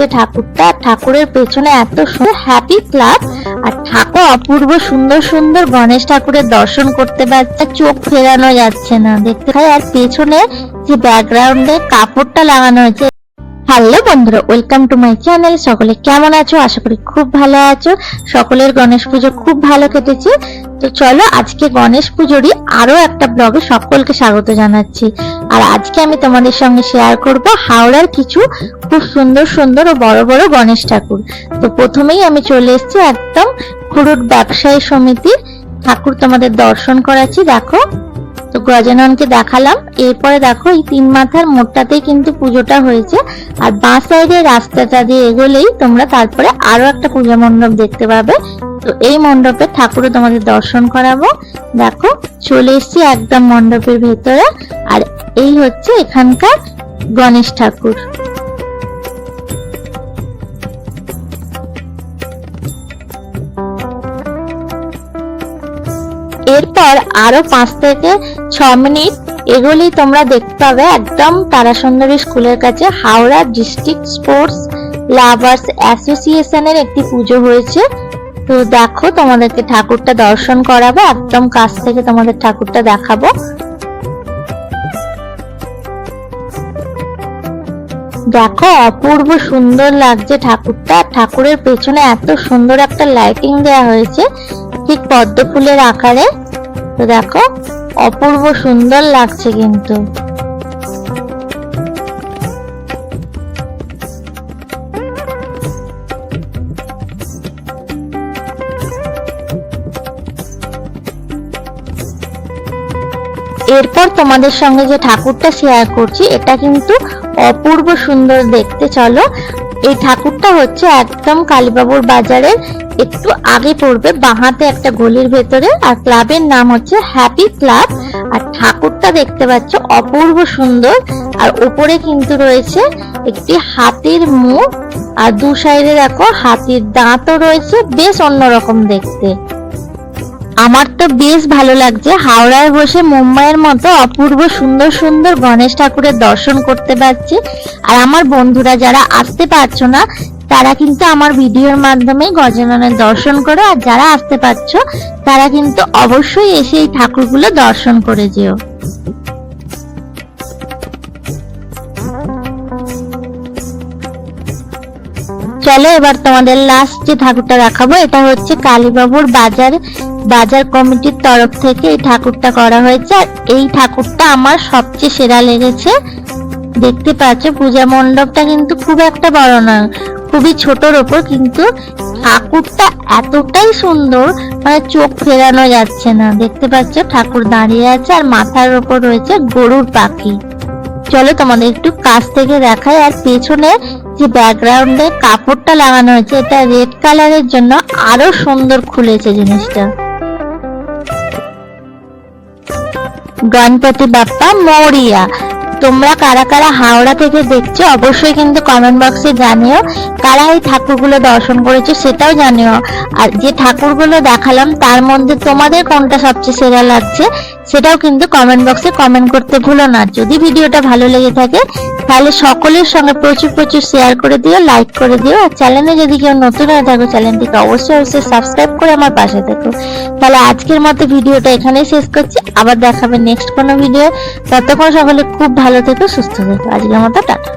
লাগছে ঠাকুরটা ঠাকুরের পেছনে এত সুন্দর হ্যাপি ক্লাব আর ঠাকুর অপূর্ব সুন্দর সুন্দর গণেশ ঠাকুরের দর্শন করতে পারছে, চোখ ফেরানো যাচ্ছে না। দেখতে পাই আর পেছনে যে ব্যাকগ্রাউন্ডে কাপড়টা লাগানো হয়েছে। হ্যালো বন্ধুরা ওয়েলকাম টু মাই চ্যানেল সকলে কেমন আছো? আশা করি খুব ভালো আছো। সকলের গণেশ পুজো খুব ভালো কেটেছে। তো চলো আজকে গণেশ পুজোরই আরও একটা ব্লগে সকলকে স্বাগত জানাচ্ছি। আর আজকে আমি তোমাদের সঙ্গে শেয়ার করব হাওড়ার কিছু খুব সুন্দর সুন্দর ও বড় বড় গণেশ ঠাকুর। তো প্রথমেই আমি চলে এসেছি একদম খুরুট ব্যবসায়ী সমিতির। ঠাকুর তোমাদের দর্শন করাচ্ছি, দেখো। গজাননকে দেখালাম। এরপরে দেখো, এই তিন মাথার মোড়টাতেই কিন্তু পুজোটা হয়েছে। আর বাঁ সাইডে রাস্তাটা দিয়ে এগোলেই তোমরা তারপরে আরও একটা পূজা মণ্ডপ দেখতে পাবে। তো এই মণ্ডপে ঠাকুরও তোমাদের দর্শন করাবো। দেখো, চলে এসেছি একদম মণ্ডপের ভেতরে। আর এই হচ্ছে এখানকার গণেশ ঠাকুর। এরপর আরও পাঁচ থেকে ছ মিনিট এগুলি তোমরা দেখতে পাবে একদম তারাসুন্দরী স্কুলের কাছে হাওড়া ডিস্ট্রিক্ট স্পোর্টস লাভার্স অ্যাসোসিয়েশনের একটি পুজো হয়েছে। তো দেখো তোমাদেরকে ঠাকুরটা দর্শন করাবো, একদম কাছ থেকে তোমাদের ঠাকুরটা দেখাবো। দেখো অপূর্ব সুন্দর লাগছে ঠাকুরটা, ঠাকুরের পেছনে এত সুন্দর একটা লাইটিং দেওয়া হয়েছে, ঠিক পদ্ম ফুলের আকারে। তো দেখো অপূর্ব সুন্দর লাগছে কিন্তু। এরপর তোমাদের সঙ্গে যে ঠাকুরটা শেয়ার করছি, এটা কিন্তু অপূর্ব সুন্দর দেখতে, চলো। এই ঠাকুরটা হচ্ছে একদম কালীবাবুর বাজারের একটু আগে পড়বে, বাঁহাতে একটা গলির ভেতরে, আর ক্লাবের নাম হচ্ছে হ্যাপি ক্লাব আর ঠাকুরটা দেখতে পাচ্ছ, অপূর্ব সুন্দর, আর উপরে কিন্তু রয়েছে একটি হাতির মুখ, আর দু সাইডে দেখো, হাতির দাঁতও রয়েছে, বেশ অন্যরকম দেখতে। আমার তো বেশ ভালো লাগছে। হাওড়ায় বসে মুম্বাইয়ের মতো অপূর্ব সুন্দর সুন্দর গণেশ ঠাকুরের দর্শন করতে পারছি। আর আমার বন্ধুরা যারা আসতে পারছ না, তারা কিন্তু আমার ভিডিওর মাধ্যমে গজাননের দর্শন করো। আর যারা আসতে পারছ, তারা কিন্তু অবশ্যই এসে এই ঠাকুরগুলো দর্শন করে যেও। চলো এবার তোমাদের লাস্ট যে ঠাকুরটা দেখাবো, এটা হচ্ছে কালীবাবুর বাজার। বাজার কমিটির তরফ থেকে এই ঠাকুরটা করা হয়েছে। আর এই ঠাকুরটা আমার সবচেয়ে সেরা লেগেছে। দেখতে পাচ্ছ, পূজা মণ্ডপটা কিন্তু খুব একটা বড় না খুবই ছোটর ওপর, কিন্তু ঠাকুরটা এতটাই সুন্দর মানে চোখ ফেরানো যাচ্ছে না। দেখতে পাচ্ছ, ঠাকুর দাঁড়িয়ে আছে আর মাথার ওপর রয়েছে গরুর পাখি। চলো তোমাদের একটু কাছ থেকে দেখাই, আর পেছনে যে ব্যাকগ্রাউন্ডে কাপড়টা লাগানো হয়েছে, এটা রেড কালারের জন্য আরও সুন্দর খুলেছে জিনিসটা। গণপতি বাপ্পা মৌরিয়া। তোমরা কারা কারা হাওড়া থেকে দেখছ, অবশ্যই কিন্তু কমেন্ট বক্সে জানিও। কারা এই ঠাকুরগুলো দর্শন করেছ সেটাও জানিও। আর যে ঠাকুরগুলো দেখালাম, তার মধ্যে তোমাদের কোনটা সবচেয়ে সেরা লাগছে, সেটাও কিন্তু কমেন্ট বক্সে কমেন্ট করতে ভুলো না। যদি ভিডিওটা ভালো লেগে থাকে তাহলে সকলের সঙ্গে প্রচুর প্রচুর শেয়ার করে দিও লাইক করে দিও। আর চ্যানেলে যদি কেউ নতুন হয়ে থাকো চ্যানেলটিকে অবশ্যই অবশ্যই সাবস্ক্রাইব করে আমার পাশে থেকো। তাহলে আজকের মতো ভিডিওটা এখানেই শেষ করছি। আবার দেখাবে নেক্সট কোনো ভিডিও ততক্ষণ সকলে খুব ভালো থেকো, সুস্থ থেকো। আজকের মতো টাটা।